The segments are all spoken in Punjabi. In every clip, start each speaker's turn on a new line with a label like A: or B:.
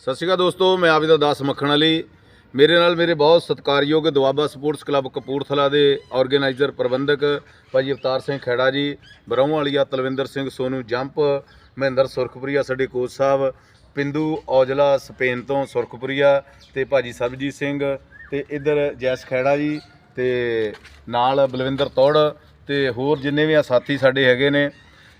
A: ਸਤਿ ਸ਼੍ਰੀ ਅਕਾਲ ਦੋਸਤੋ, ਮੈਂ ਆਬਿਦਾ ਦਾਸ ਮੱਖਣ ਵਾਲੀ ਮੇਰੇ ਨਾਲ ਮੇਰੇ ਬਹੁਤ ਸਤਿਕਾਰਯੋਗ ਦੁਆਬਾ ਸਪੋਰਟਸ ਕਲੱਬ ਕਪੂਰਥਲਾ ਦੇ ਆਰਗੇਨਾਈਜ਼ਰ ਪ੍ਰਬੰਧਕ ਭਾਜੀ ਅਵਤਾਰ ਸਿੰਘ ਖੈੜਾ ਜੀ ਬਰੌਂ ਵਾਲੀਆ ਤਲਵਿੰਦਰ ਸਿੰਘ ਸੋਨੂ ਜੰਪ, ਮਹਿੰਦਰ ਸੁਰਖਪੁਰੀਆ ਸਾਡੇ ਕੋਚ ਸਾਹਿਬ, ਪਿੰਦੂ ਔਜਲਾ ਸਪੇਨ ਤੋਂ ਸੁਰਖਪੁਰੀਆ ਤੇ ਭਾਜੀ ਸਰਬਜੀਤ ਸਿੰਘ ਤੇ ਇੱਧਰ ਜੈਸ ਖੈੜਾ ਜੀ ਤੇ ਨਾਲ ਬਲਵਿੰਦਰ ਤੌੜ ਤੇ ਹੋਰ ਜਿੰਨੇ ਵੀ ਆ ਸਾਥੀ ਸਾਡੇ ਹੈਗੇ ਨੇ।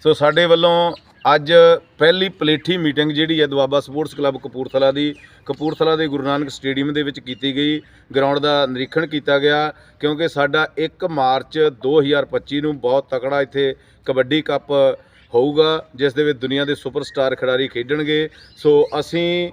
A: ਸੋ ਸਾਡੇ ਵੱਲੋਂ ਅੱਜ ਪਹਿਲੀ ਪਲੇਠੀ ਮੀਟਿੰਗ ਜਿਹੜੀ ਹੈ ਦੁਆਬਾ ਸਪੋਰਟਸ ਕਲੱਬ ਕਪੂਰਥਲਾ ਦੀ, ਕਪੂਰਥਲਾ ਦੇ ਗੁਰੂ ਨਾਨਕ ਸਟੇਡੀਅਮ ਦੇ ਵਿੱਚ ਕੀਤੀ ਗਈ। ਗਰਾਊਂਡ ਦਾ ਨਿਰੀਖਣ ਕੀਤਾ ਗਿਆ ਕਿਉਂਕਿ ਸਾਡਾ 1 ਮਾਰਚ 2025 ਨੂੰ ਬਹੁਤ ਤਕੜਾ ਇੱਥੇ ਕਬੱਡੀ ਕੱਪ ਹੋਊਗਾ, ਜਿਸ ਦੇ ਵਿੱਚ ਦੁਨੀਆ ਦੇ ਸੁਪਰਸਟਾਰ ਖਿਡਾਰੀ ਖੇਡਣਗੇ। ਸੋ ਅਸੀਂ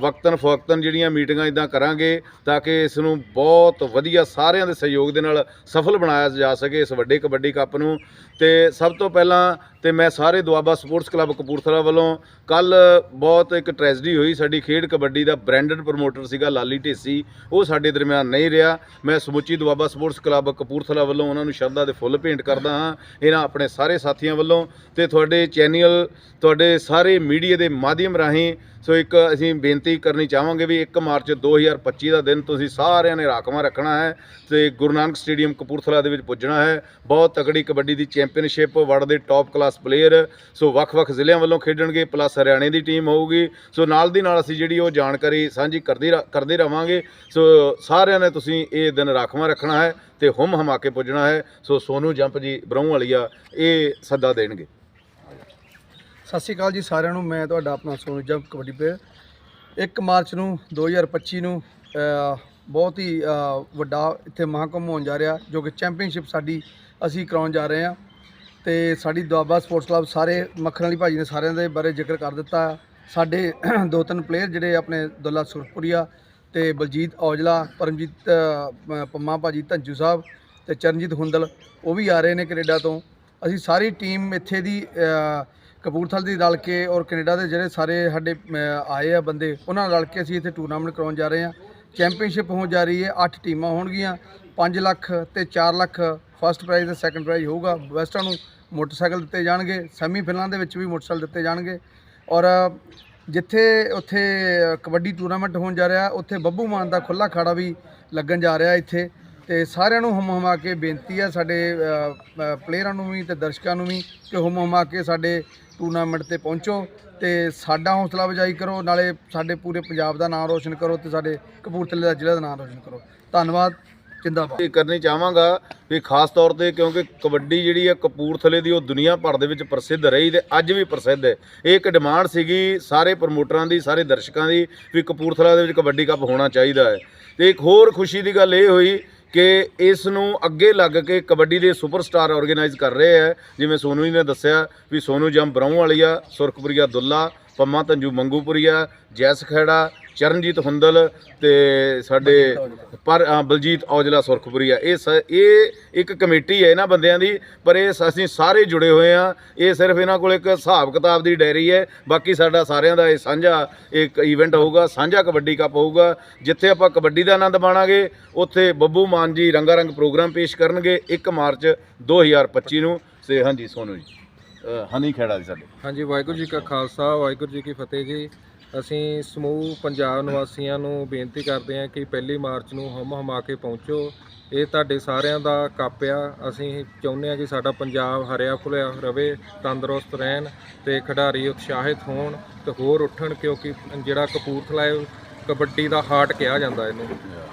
A: ਵਕਤਨ ਫਵਕਤਨ ਜਿਹੜੀਆਂ ਮੀਟਿੰਗਾਂ ਇਦਾਂ ਕਰਾਂਗੇ ਤਾਂ ਕਿ ਇਸ ਨੂੰ ਬਹੁਤ ਵਧੀਆ ਸਾਰਿਆਂ ਦੇ ਸਹਿਯੋਗ ਦੇ ਨਾਲ ਸਫਲ ਬਣਾਇਆ ਜਾ ਸਕੇ ਇਸ ਵੱਡੇ ਕਬੱਡੀ ਕੱਪ ਨੂੰ। ਤੇ ਸਭ ਤੋਂ ਪਹਿਲਾਂ ਤੇ ਮੈਂ ਸਾਰੇ ਦੁਆਬਾ ਸਪੋਰਟਸ ਕਲੱਬ ਕਪੂਰਥਲਾ ਵੱਲੋਂ ਕੱਲ ਬਹੁਤ ਇੱਕ ਟ੍ਰੈਜਡੀ ਹੋਈ। ਸਾਡੀ ਖੇਡ ਕਬੱਡੀ ਦਾ ਬ੍ਰਾਂਡਡ ਪ੍ਰਮੋਟਰ ਸੀਗਾ ਲਾਲੀ ਢੇਸੀ। ਉਹ ਸਾਡੇ ਦਰਮਿਆਨ ਨਹੀਂ ਰਿਹਾ। ਮੈਂ ਸਮੁੱਚੀ ਦੁਆਬਾ ਸਪੋਰਟਸ ਕਲੱਬ ਕਪੂਰਥਲਾ ਵੱਲੋਂ ਉਹਨਾਂ ਨੂੰ ਸ਼ਰਧਾ ਦੇ ਫੁੱਲ ਭੇਂਟ ਕਰਦਾ ਹਾਂ। ਇਹਨਾਂ ਆਪਣੇ ਸਾਰੇ ਸਾਥੀਆਂ ਵੱਲੋਂ ਤੇ ਤੁਹਾਡੇ ਚੈਨਲ, ਤੁਹਾਡੇ ਸਾਰੇ ਮੀਡੀਆ ਦੇ ਮਾਧਿਅਮ ਰਾਹੀਂ ਸੋ ਇੱਕ ਅਸੀਂ ਬੇਨਤੀ ਕਰਨੀ ਚਾਹਾਂਗੇ ਵੀ 1 ਮਾਰਚ 2025 ਦਾ ਦਿਨ ਤੁਸੀਂ ਸਾਰਿਆਂ ਨੇ ਰਾਖਵਾਂ ਰੱਖਣਾ ਹੈ ਤੇ ਗੁਰੂ ਨਾਨਕ ਸਟੇਡੀਅਮ ਕਪੂਰਥਲਾ ਦੇ ਵਿੱਚ ਪੁੱਜਣਾ ਹੈ। ਬਹੁਤ ਤਕੜੀ ਕਬੱਡੀ ਦੀ ਚੈਂਪੀਅਨਸ਼ਿਪ, ਵਰਲਡ ਦੇ ਟੌਪ ਕਲਾਸ ਪਲੇਅਰ ਸੋ ਵੱਖ-ਵੱਖ ਜ਼ਿਲ੍ਹਿਆਂ ਵੱਲੋਂ ਖੇਡਣਗੇ ਪਲੱਸ ਹਰਿਆਣੇ ਦੀ ਟੀਮ ਹੋਊਗੀ। ਸੋ ਨਾਲ ਦੀ ਨਾਲ ਅਸੀਂ ਜਿਹੜੀ ਉਹ ਜਾਣਕਾਰੀ ਸਾਂਝੀ ਕਰਦੇ ਰ- ਕਰਦੇ ਰਵਾਂਗੇ। ਸੋ ਸਾਰਿਆਂ ਨੇ ਤੁਸੀਂ ਇਹ ਦਿਨ ਰਾਖਵਾਂ ਰੱਖਣਾ ਹੈ ਤੇ ਹੁਮ ਹਮਾ ਕੇ ਪੁੱਜਣਾ ਹੈ। ਸੋ ਸੋਨੂ ਜੰਪ ਜੀ ਬਰੌਂ ਵਾਲੀਆ ਇਹ ਸੱਦਾ ਦੇਣਗੇ।
B: ਸਤਿ ਸ਼੍ਰੀ ਅਕਾਲ ਜੀ ਸਾਰਿਆਂ ਨੂੰ, ਮੈਂ ਤੁਹਾਡਾ ਆਪਣਾ Sonu Jump kabaddi player 1 March ਨੂੰ 2025 ਨੂੰ ਬਹੁਤ ਹੀ ਵੱਡਾ ਇੱਥੇ ਮਹਾਕੁੰਭ ਹੋਣ ਜਾ ਰਿਹਾ, ਜੋ ਕਿ ਚੈਂਪੀਅਨਸ਼ਿਪ ਸਾਡੀ ਅਸੀਂ ਕਰਾਉਣ ਜਾ ਰਹੇ ਹਾਂ। ਤੇ ਸਾਡੀ ਦੁਆਬਾ ਸਪੋਰਟਸ ਕਲੱਬ ਸਾਰੇ ਮੱਖਣ ਵਾਲੀ ਭਾਜੀ ਨੇ ਸਾਰਿਆਂ ਦੇ ਬਾਰੇ ਜ਼ਿਕਰ ਕਰ ਦਿੱਤਾ। ਸਾਡੇ ਦੋ ਤਿੰਨ ਪਲੇਅਰ ਜਿਹੜੇ ਆਪਣੇ ਦੁੱਲਾ ਸੁਰਪੁਰੀਆ ਤੇ ਬਲਜੀਤ ਔਜਲਾ ਪਰਮਜੀਤ ਅ, ਮ- ਪੰਮਾ ਭਾਜੀ ਧੰਜੂ ਸਾਹਿਬ ਤੇ ਚਰਨਜੀਤ ਹੁੰਦਲ ਉਹ ਵੀ ਆ ਰਹੇ ਨੇ ਕੈਨੇਡਾ ਤੋਂ। ਅਸੀਂ ਸਾਰੀ ਟੀਮ ਇੱਥੇ ਦੀ ਕਪੂਰਥਲ ਦੀ ਰਲ ਕੇ ਔਰ ਕੈਨੇਡਾ ਦੇ ਜਿਹੜੇ ਸਾਰੇ ਸਾਡੇ ਆਏ ਆ ਬੰਦੇ ਉਹਨਾਂ ਨਾਲ ਰਲ ਕੇ ਅਸੀਂ ਇੱਥੇ ਟੂਰਨਾਮੈਂਟ ਕਰਾਉਣ ਜਾ ਰਹੇ ਹਾਂ। ਚੈਂਪੀਅਨਸ਼ਿਪ ਹੋਣ ਜਾ ਰਹੀ ਹੈ 8 ਟੀਮਾਂ ਹੋਣਗੀਆਂ। 5 ਲੱਖ ਤੇ 4 ਲੱਖ ਫਸਟ ਪ੍ਰਾਈਜ਼ ਤੇ ਸੈਕੰਡ ਪ੍ਰਾਈਜ਼ ਹੋਊਗਾ। ਵੈਸਟਾਂ ਨੂੰ ਮੋਟਰਸਾਈਕਲ ਦਿੱਤੇ ਜਾਣਗੇ, ਸੈਮੀ ਫਿਨਲਾਂ ਦੇ ਵਿੱਚ ਵੀ ਮੋਟਰਸਾਈਕਲ ਦਿੱਤੇ ਜਾਣਗੇ। ਔਰ ਜਿੱਥੇ ਉੱਥੇ ਕਬੱਡੀ ਟੂਰਨਾਮੈਂਟ ਹੋਣ ਜਾ ਰਿਹਾ, ਉੱਥੇ ਬੱਬੂ ਮਾਨ ਦਾ ਖੁੱਲਾ ਖਾੜਾ ਵੀ ਲੱਗਣ ਜਾ ਰਿਹਾ ਇੱਥੇ। ਤੇ ਸਾਰਿਆਂ ਨੂੰ ਹਮ ਹਮਾ ਕੇ ਬੇਨਤੀ ਹੈ ਸਾਡੇ ਪਲੇਅਰਾਂ ਨੂੰ ਵੀ ਤੇ ਦਰਸ਼ਕਾਂ ਨੂੰ ਵੀ ਕਿ ਹਮ ਹਮਾ ਕੇ ਸਾਡੇ ਟੂਰਨਾਮੈਂਟ ਤੇ ਪਹੁੰਚੋ ਤੇ ਸਾਡਾ ਹੌਸਲਾ ਅਫਜ਼ਾਈ ਕਰੋ, ਨਾਲੇ ਸਾਡੇ ਪੂਰੇ ਪੰਜਾਬ ਦਾ ਨਾਮ ਰੋਸ਼ਨ ਕਰੋ ਤੇ ਸਾਡੇ ਕਪੂਰਥਲੇ ਦਾ ਜ਼ਿਲ੍ਹਾ ਦਾ ਨਾਮ ਰੋਸ਼ਨ ਕਰੋ। ਧੰਨਵਾਦ। ਜਿੰਦਾਬਾਦ।
A: ਇਹ ਕਰਨੀ ਚਾਹਾਂਗਾ ਵੀ ਖਾਸ ਤੌਰ ਤੇ ਕਿਉਂਕਿ ਕਬੱਡੀ ਜਿਹੜੀ ਹੈ ਕਪੂਰਥਲੇ ਦੀ ਉਹ ਦੁਨੀਆ ਭਰ ਦੇ ਵਿੱਚ ਪ੍ਰਸਿੱਧ ਰਹੀ ਤੇ ਅੱਜ ਵੀ ਪ੍ਰਸਿੱਧ ਹੈ। ਇਹ ਇੱਕ ਡਿਮਾਂਡ ਸੀਗੀ ਸਾਰੇ ਪ੍ਰਮੋਟਰਾਂ ਦੀ, ਸਾਰੇ ਦਰਸ਼ਕਾਂ ਦੀ ਵੀ ਕਪੂਰਥਲਾ ਦੇ ਵਿੱਚ ਕਬੱਡੀ ਕੱਪ ਹੋਣਾ ਚਾਹੀਦਾ ਹੈ। ਤੇ ਇੱਕ ਹੋਰ ਖੁਸ਼ੀ ਦੀ ਗੱਲ ਇਹ ਹੋਈ ਕਿ ਇਸ ਨੂੰ ਅੱਗੇ ਲੱਗ ਕੇ ਕਬੱਡੀ ਦੇ ਸੁਪਰਸਟਾਰ ਆਰਗੇਨਾਈਜ਼ ਕਰ ਰਹੇ ਹੈ। ਜਿਵੇਂ ਸੋਨੂ ਜੀ ਨੇ ਦੱਸਿਆ ਵੀ ਸੋਨੂ ਜੰਮ ਬਰੌਂ ਵਾਲੀਆ ਸੁਰਖਪੁਰੀਆ ਦੁੱਲਾ ਪੰਮਾ ਤੰਜੂ ਮੰਗੂਪੁਰੀਆ, ਜੈਸ ਖੇੜਾ ਚਰਨਜੀਤ ਹੁੰਦਲ ਤੇ ਸਾਡੇ ਪਰ ਬਲਜੀਤ ਔਜਲਾ ਸੁਰਖਪੁਰੀਆ। ਇਹ ਸ- ਇਹ ਇੱਕ ਕਮੇਟੀ ਹੈ ਇਹਨਾਂ ਬੰਦਿਆਂ ਦੀ, ਪਰ ਇਹ ਸ- ਅਸੀਂ ਸਾਰੇ ਜੁੜੇ ਹੋਏ ਆ ਇਹ ਸਿਰਫ ਇਹਨਾਂ ਕੋਲ ਇੱਕ ਹਿਸਾਬ ਕਿਤਾਬ ਦੀ ਡਾਇਰੀ ਹੈ। ਬਾਕੀ ਸਾਡਾ ਸਾਰਿਆਂ ਦਾ ਇਹ ਸਾਂਝਾ ਇੱਕ ਇਵੈਂਟ ਹੋਊਗਾ, ਸਾਂਝਾ ਕਬੱਡੀ ਕੱਪ ਹੋਊਗਾ, ਜਿੱਥੇ ਆਪਾਂ ਕਬੱਡੀ ਦਾ ਆਨੰਦ ਮਾਣਾਂਗੇ, ਉੱਥੇ ਬੱਬੂ ਮਾਨ ਜੀ ਰੰਗਾ ਰੰਗ ਪ੍ਰੋਗਰਾਮ ਪੇਸ਼ ਕਰਨਗੇ 1 ਮਾਰਚ 2025 ਨੂੰ। ਸੇ ਹਾਂਜੀ, ਸੋਨੂ ਜੀ। ਹਨੀ ਖੇੜਾ ਜੀ ਸਾਡੇ।
C: ਹਾਂਜੀ ਵਾਹਿਗੁਰੂ ਜੀ ਕਾ ਖਾਲਸਾ ਵਾਹਿਗੁਰੂ ਜੀ ਕੀ ਫਤਿਹ ਜੀ। ਅਸੀਂ ਸਮੂਹ ਪੰਜਾਬ ਨਿਵਾਸੀਆਂ ਨੂੰ ਬੇਨਤੀ ਕਰਦੇ ਹਾਂ ਕਿ ਪਹਿਲੀ ਮਾਰਚ ਨੂੰ ਹਮ ਹਮਾ ਕੇ ਪਹੁੰਚੋ। ਇਹ ਤੁਹਾਡੇ ਸਾਰਿਆਂ ਦਾ ਕੱਪ ਆ। ਅਸੀਂ ਚਾਹੁੰਦੇ ਹਾਂ ਕਿ ਸਾਡਾ ਪੰਜਾਬ ਹਰਿਆ ਫੁੱਲਿਆ ਰਵੇ ਤੰਦਰੁਸਤ ਰਹਿਣ ਤੇ ਖਿਡਾਰੀ ਉਤਸ਼ਾਹਿਤ ਹੋਣ ਤੇ ਹੋਰ ਉੱਠਣ ਕਿਉਂਕਿ ਜਿਹੜਾ ਕਪੂਰਥਲਾ ਹੈ ਕਬੱਡੀ ਦਾ ਹਾਰਟ ਕਿਹਾ ਜਾਂਦਾ ਇਹਨੂੰ।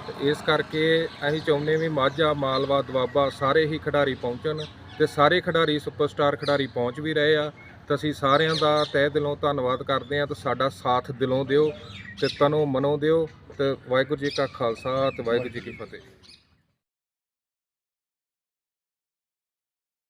C: ਤੇ ਇਸ ਕਰਕੇ ਅਸੀਂ ਚਾਹੁੰਦੇ ਵੀ ਮਾਝਾ ਮਾਲਵਾ ਦੁਆਬਾ ਸਾਰੇ ਹੀ ਖਿਡਾਰੀ ਪਹੁੰਚਣ ਤੇ ਸਾਰੇ ਖਿਡਾਰੀ ਸੁਪਰਸਟਾਰ ਖਿਡਾਰੀ ਪਹੁੰਚ ਵੀ ਰਹੇ ਆ। ਤਾਂ ਅਸੀਂ ਸਾਰਿਆਂ ਦਾ ਤਹਿ ਦਿਲੋਂ ਧੰਨਵਾਦ ਕਰਦੇ ਹਾਂ ਤੇ ਸਾਡਾ ਸਾਥ ਦਿਲੋਂ ਦਿਓ ਤੇ ਤਨੋਂ ਮਨੋਂ ਦਿਓ ਤੇ ਵਾਹਿਗੁਰੂ ਜੀ ਕਾ ਖਾਲਸਾ ਤੇ ਵਾਹਿਗੁਰੂ ਜੀ ਕੀ ਫਤਿਹ।